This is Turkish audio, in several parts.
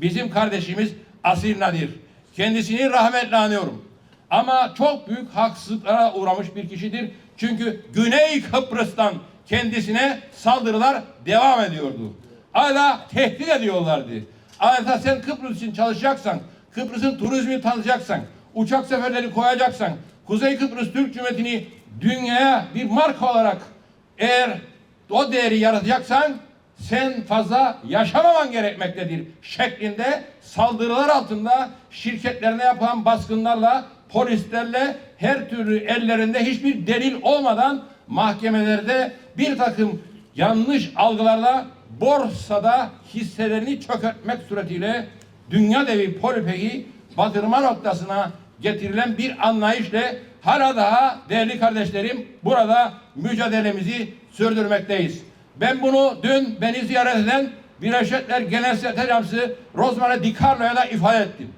bizim kardeşimiz Asil Nadir. Kendisini rahmetle anıyorum. Ama çok büyük haksızlıklara uğramış bir kişidir. Çünkü Güney Kıbrıs'tan kendisine saldırılar devam ediyordu. Hala tehdit ediyorlardı. Adeta sen Kıbrıs için çalışacaksan, Kıbrıs'ın turizmini tanıtacaksan, uçak seferleri koyacaksan, Kuzey Kıbrıs Türk Cumhuriyeti'ni dünyaya bir marka olarak eğer o değeri yaratacaksan sen fazla yaşamaman gerekmektedir şeklinde saldırılar altında şirketlerine yapılan baskınlarla polislerle her türlü ellerinde hiçbir delil olmadan mahkemelerde bir takım yanlış algılarla borsada hisselerini çökertmek suretiyle dünya devi Polipek'i batırma noktasına getirilen bir anlayışla hala daha değerli kardeşlerim burada mücadelemizi sürdürmekteyiz. Ben bunu dün beni ziyaret eden Birleşik Genel Sekreter Yardımcısı Rosemary DiCarlo'ya da ifade ettim.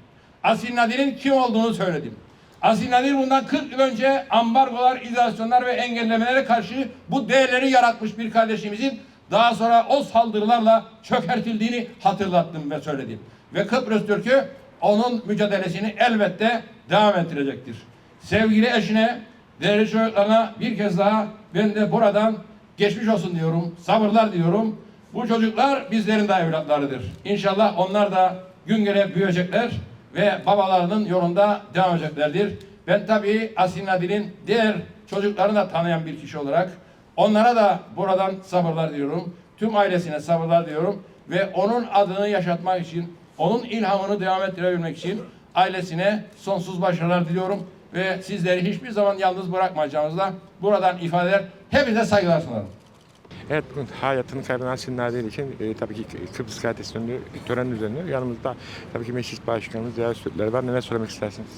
Asil Nadir'in kim olduğunu söyledim. Asil Nadir bundan 40 yıl önce ambargolar, izolasyonlar ve engellemelere karşı bu değerleri yaratmış bir kardeşimizin daha sonra o saldırılarla çökertildiğini hatırlattım ve söyledim. Ve Kıbrıs Türk'ü onun mücadelesini elbette devam ettirecektir. Sevgili eşine, değerli çocuklarına bir kez daha ben de buradan geçmiş olsun diyorum, sabırlar diyorum. Bu çocuklar bizlerin de evlatlarıdır. İnşallah onlar da gün gelip büyüyecekler ve babalarının yolunda devam edeceklerdir. Ben tabii Asil Nadir'in diğer çocuklarını da tanıyan bir kişi olarak onlara da buradan sabırlar diyorum. Tüm ailesine sabırlar diyorum ve onun adını yaşatmak için, onun ilhamını devam ettirebilmek için ailesine sonsuz başarılar diliyorum ve sizleri hiçbir zaman yalnız bırakmayacağımızı da buradan ifade eder. Hepinize saygılar sunarım. Evet bugün hayatını kaybeden Nadir için e, tabii ki Kıbrıs Kardeşleri'nde tören düzenliyor. Yanımızda tabii ki meclis başkanımız Ziya Sütler var. Neler söylemek istersiniz?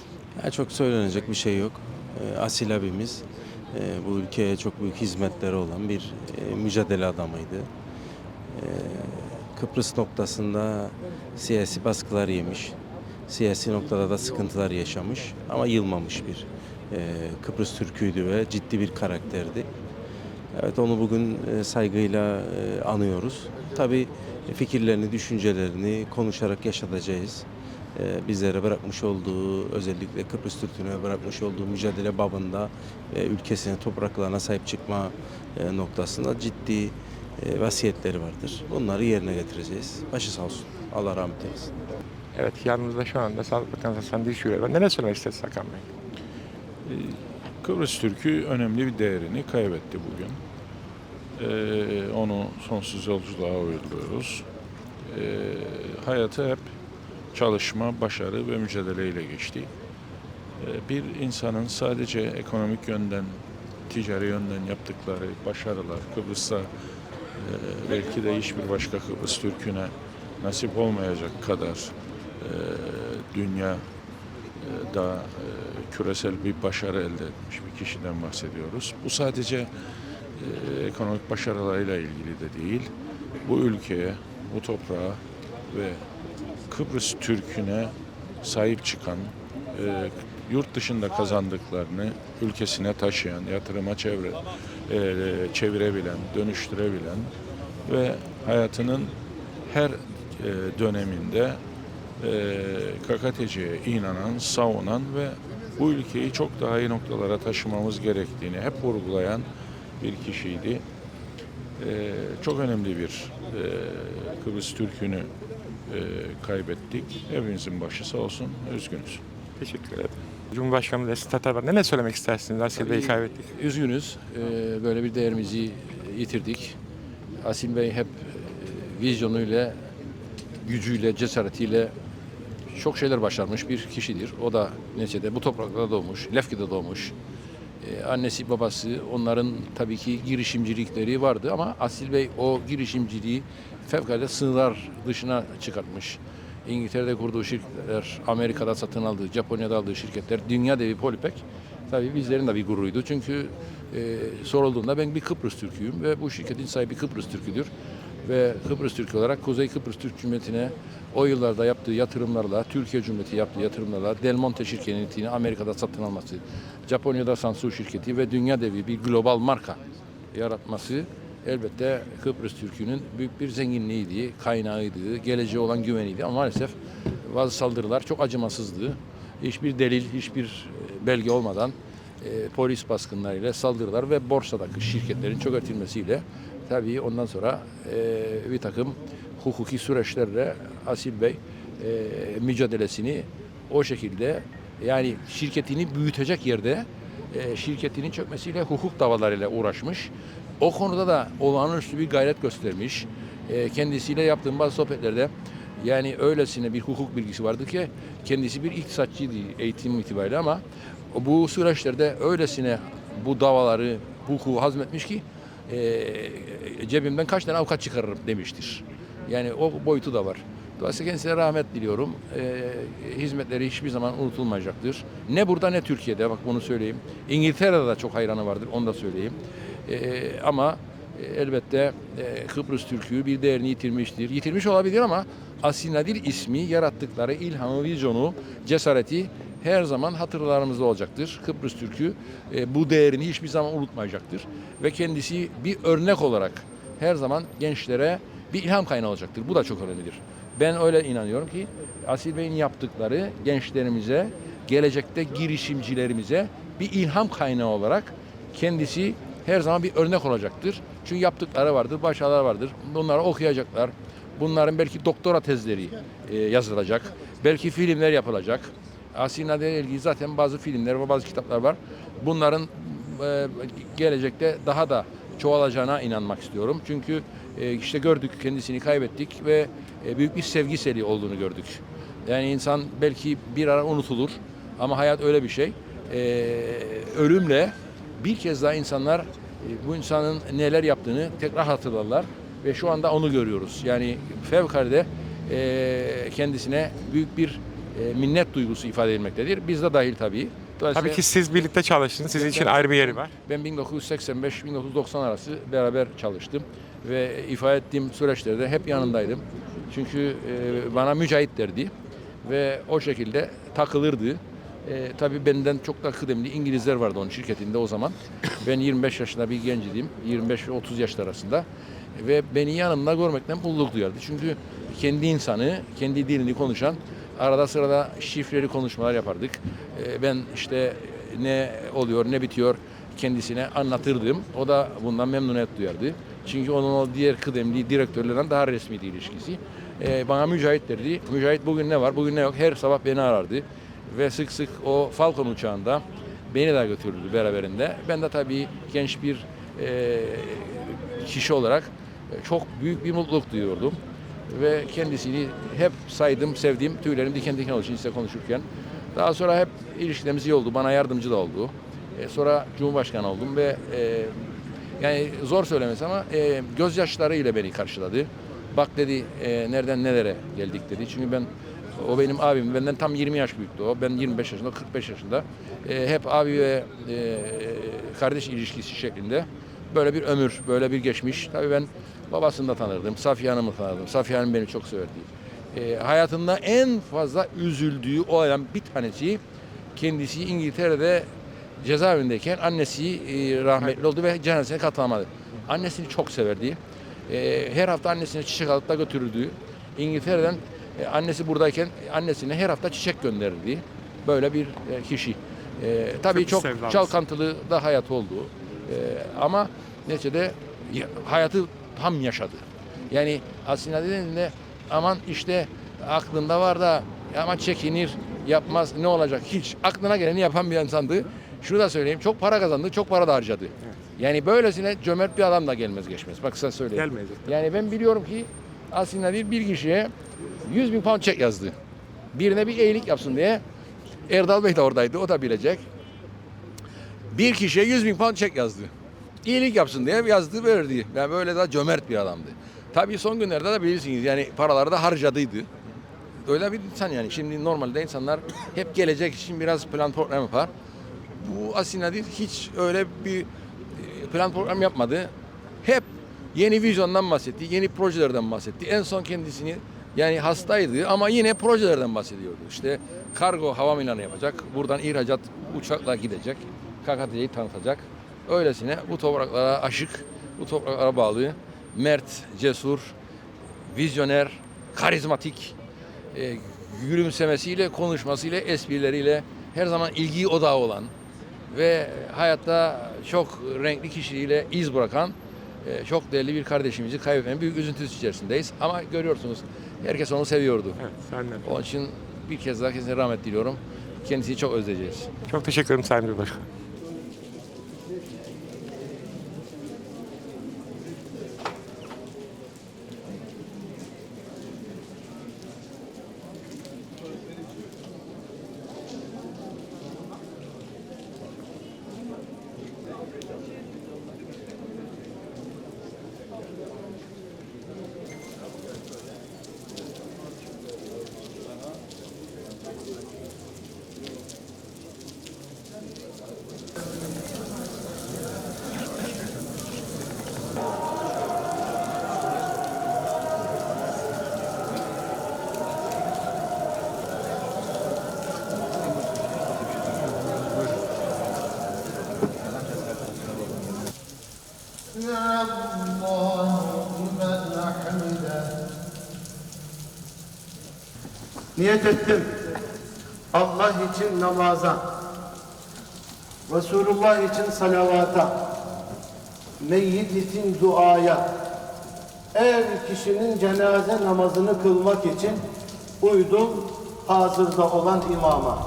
Ya çok söylenecek bir şey yok. Ee, Asil abimiz e, bu ülkeye çok büyük hizmetleri olan bir e, mücadele adamıydı. Ee, Kıbrıs noktasında siyasi baskılar yemiş. Siyasi noktada da sıkıntılar yaşamış ama yılmamış bir e, Kıbrıs Türk'üydü ve ciddi bir karakterdi. Evet onu bugün e, saygıyla e, anıyoruz. Tabii fikirlerini, düşüncelerini konuşarak yaşatacağız. E, Bizlere bırakmış olduğu, özellikle Kıbrıs Türk'üne bırakmış olduğu mücadele babında ülkesine, topraklarına sahip çıkma noktasında ciddi vasiyetleri vardır. Bunları yerine getireceğiz. Başı sağ olsun. Allah rahmet eylesin. Evet yanımızda şu anda Sağlık Bakanı Hasan Dilşürer var. Neler söylemek istersiniz Hakan Bey? Kıbrıs Türk'ü önemli bir değerini kaybetti bugün. Ee, onu sonsuz yolculuğa uğurluyoruz. Ee, hayatı hep çalışma, başarı ve mücadeleyle geçti. Ee, bir insanın sadece ekonomik yönden, ticari yönden yaptıkları başarılar Kıbrıs'ta e, belki de hiçbir başka Kıbrıs Türk'üne nasip olmayacak kadar e, dünya e, daha e, küresel bir başarı elde etmiş bir kişiden bahsediyoruz. Bu sadece e, ekonomik başarılarıyla ilgili de değil. Bu ülkeye, bu toprağa ve Kıbrıs Türk'üne sahip çıkan, e, yurt dışında kazandıklarını ülkesine taşıyan, yatırıma çevre, e, çevirebilen, dönüştürebilen ve hayatının her e, döneminde e, KKTC'ye inanan, savunan ve bu ülkeyi çok daha iyi noktalara taşımamız gerektiğini hep vurgulayan bir kişiydi. E, çok önemli bir e, Kıbrıs Türk'ünü e, kaybettik. Hepimizin başı sağ olsun, üzgünüz. Teşekkür ederim. Cumhurbaşkanımız Eski Tatar var. Neler söylemek istersiniz? Asil Bey'i kaybettik. Üzgünüz. Ee, Böyle bir değerimizi yitirdik. Asil Bey hep e, vizyonuyla, gücüyle, cesaretiyle çok şeyler başarmış bir kişidir. O da neticede bu topraklarda doğmuş, Lefki'de doğmuş. Ee, Annesi, babası onların tabii ki girişimcilikleri vardı ama Asil Bey o girişimciliği fevkalade sınırlar dışına çıkartmış. İngiltere'de kurduğu şirketler, Amerika'da satın aldığı, Japonya'da aldığı şirketler, dünya devi Polipek tabii bizlerin de bir gururuydu. Çünkü e, sorulduğunda ben bir Kıbrıs Türk'üyüm ve bu şirketin sahibi Kıbrıs Türk'üdür. Ve Kıbrıs Türk olarak Kuzey Kıbrıs Türk Cumhuriyeti'ne o yıllarda yaptığı yatırımlarla, Türkiye Cumhuriyeti yaptığı yatırımlarla Del Monte şirketini Amerika'da satın alması, Japonya'da Sansu şirketi ve dünya devi bir global marka yaratması elbette Kıbrıs Türk'ünün büyük bir zenginliğiydi, kaynağıydı, geleceğe olan güveniydi. Ama maalesef bazı saldırılar çok acımasızdı. Hiçbir delil, hiçbir e, belge olmadan e, polis baskınlarıyla saldırılar ve borsadaki şirketlerin çökertilmesiyle tabii ondan sonra e, bir takım hukuki süreçlerle Asil Bey e, mücadelesini o şekilde yani şirketini büyütecek yerde e, şirketinin çökmesiyle hukuk davalarıyla uğraşmış. O konuda da olağanüstü bir gayret göstermiş. E, kendisiyle yaptığım bazı sohbetlerde yani öylesine bir hukuk bilgisi vardı ki kendisi bir iktisatçıydı eğitim itibariyle ama bu süreçlerde öylesine bu davaları, hukuku hazmetmiş ki e, cebimden kaç tane avukat çıkarırım demiştir. Yani o boyutu da var. Dolayısıyla kendisine rahmet diliyorum. E, hizmetleri hiçbir zaman unutulmayacaktır. Ne burada ne Türkiye'de bak bunu söyleyeyim. İngiltere'de de çok hayranı vardır onu da söyleyeyim. E, ama elbette e, Kıbrıs Türk'ü bir değerini yitirmiştir. Yitirmiş olabilir ama Asil Nadir ismi yarattıkları ilhamı, vizyonu, cesareti her zaman hatırlarımızda olacaktır. Kıbrıs Türk'ü e, bu değerini hiçbir zaman unutmayacaktır. Ve kendisi bir örnek olarak her zaman gençlere bir ilham kaynağı olacaktır. Bu da çok önemlidir. Ben öyle inanıyorum ki Asil Bey'in yaptıkları gençlerimize, gelecekte girişimcilerimize bir ilham kaynağı olarak kendisi her zaman bir örnek olacaktır. Çünkü yaptıkları vardır, başarılar vardır. Bunları okuyacaklar. Bunların belki doktora tezleri e, yazılacak. Belki filmler yapılacak. Asil Nadir'le ilgili zaten bazı filmler ve bazı kitaplar var. Bunların e, gelecekte daha da çoğalacağına inanmak istiyorum. Çünkü e, işte gördük kendisini kaybettik ve e, büyük bir sevgi seli olduğunu gördük. Yani insan belki bir ara unutulur ama hayat öyle bir şey. E, ölümle bir kez daha insanlar e, bu insanın neler yaptığını tekrar hatırlarlar ve şu anda onu görüyoruz. Yani fevkalade e, kendisine büyük bir e, minnet duygusu ifade edilmektedir. Biz de dahil tabii. Tabii ki siz birlikte çalıştınız. Sizin için ayrı bir yeri var. ben 1985-1990 arası beraber çalıştım ve ifade ettiğim süreçlerde hep yanındaydım. Çünkü e, bana mücahit derdi ve o şekilde takılırdı. E, tabii benden çok da kıdemli İngilizler vardı onun şirketinde o zaman. Ben 25 yaşında bir genciydim. 25 ve 30 yaşlar arasında. Ve beni yanımda görmekten mutluluk duyardı. Çünkü kendi insanı, kendi dilini konuşan arada sırada şifreli konuşmalar yapardık. E, ben işte ne oluyor, ne bitiyor kendisine anlatırdım. O da bundan memnuniyet duyardı. Çünkü onun o diğer kıdemli direktörlerden daha resmiydi ilişkisi. Ee, bana Mücahit derdi. Mücahit bugün ne var, bugün ne yok. Her sabah beni arardı. Ve sık sık o Falcon uçağında beni de götürürdü beraberinde. Ben de tabii genç bir e, kişi olarak çok büyük bir mutluluk duyuyordum. Ve kendisini hep saydım, sevdiğim, tüylerim diken diken oldu şimdi size konuşurken. Daha sonra hep ilişkilerimiz iyi oldu, bana yardımcı da oldu. E, sonra Cumhurbaşkanı oldum ve e, yani zor söylemesi ama e, gözyaşlarıyla beni karşıladı. Bak dedi e, nereden nelere geldik dedi. Çünkü ben o benim abim benden tam 20 yaş büyüktü o. Ben 25 yaşında, o 45 yaşında. E, hep abi ve e, kardeş ilişkisi şeklinde böyle bir ömür, böyle bir geçmiş. Tabii ben babasını da tanırdım, Safiye Hanım'ı tanırdım. Safiye Hanım beni çok severdi. E, hayatında en fazla üzüldüğü olan bir tanesi kendisi İngiltere'de cezaevindeyken annesi e, rahmetli oldu ve cenazesine katılamadı. Annesini çok severdi. E, her hafta annesine çiçek alıp da götürürdü. İngiltere'den e, annesi buradayken annesine her hafta çiçek gönderirdi. Böyle bir e, kişi. E, tabii Çok çok çalkantılı da hayat oldu. E, ama neticede ya- hayatı tam yaşadı. Yani aslında dediğinde aman işte aklında var da ama çekinir, yapmaz ne olacak hiç. Aklına geleni yapan bir insandı. Şunu da söyleyeyim çok para kazandı, çok para da harcadı. Yani böylesine cömert bir adam da gelmez geçmez. Bak size söyleyeyim. Gelmeyecek. Yani ben biliyorum ki aslında değil bir kişiye 100 bin pound çek yazdı. Birine bir iyilik yapsın diye. Erdal Bey de oradaydı, o da bilecek. Bir kişiye 100 bin pound çek yazdı. İyilik yapsın diye yazdı verdi. Yani böyle de cömert bir adamdı. Tabii son günlerde de bilirsiniz yani paraları da harcadıydı. Öyle bir insan yani. Şimdi normalde insanlar hep gelecek için biraz plan program yapar. Bu aslında değil hiç öyle bir e, plan program yapmadı. Hep yeni vizyondan bahsetti, yeni projelerden bahsetti. En son kendisini yani hastaydı ama yine projelerden bahsediyordu. İşte kargo havalimanı yapacak. Buradan ihracat uçakla gidecek. KKTC'yi tanıtacak. Öylesine bu topraklara aşık, bu topraklara bağlı mert, cesur, vizyoner, karizmatik, e, gülümsemesiyle, konuşmasıyla, esprileriyle her zaman ilgi odağı olan ve hayatta çok renkli kişiliğiyle iz bırakan e, çok değerli bir kardeşimizi kaybetmenin büyük üzüntüsü içerisindeyiz. Ama görüyorsunuz herkes onu seviyordu. Evet, senden. Onun için bir kez daha kendisine rahmet diliyorum. Kendisini çok özleyeceğiz. Çok teşekkür ederim Sayın Cumhurbaşkanım. Niyet ettim. Allah için namaza, Resulullah için salavata, meyyit için duaya, eğer kişinin cenaze namazını kılmak için uydum hazırda olan imama.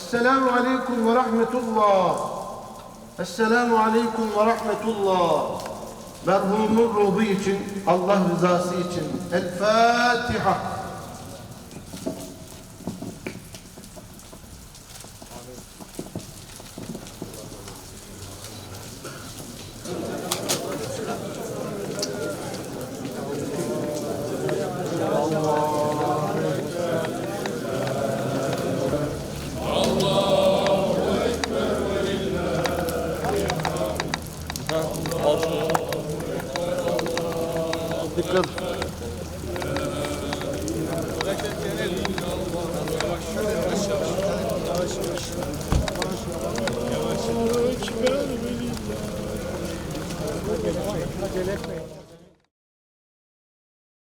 السلام عليكم ورحمة الله. السلام عليكم ورحمة الله. مرهوم الرضي الله رزاسي الفاتحة الفاتحة.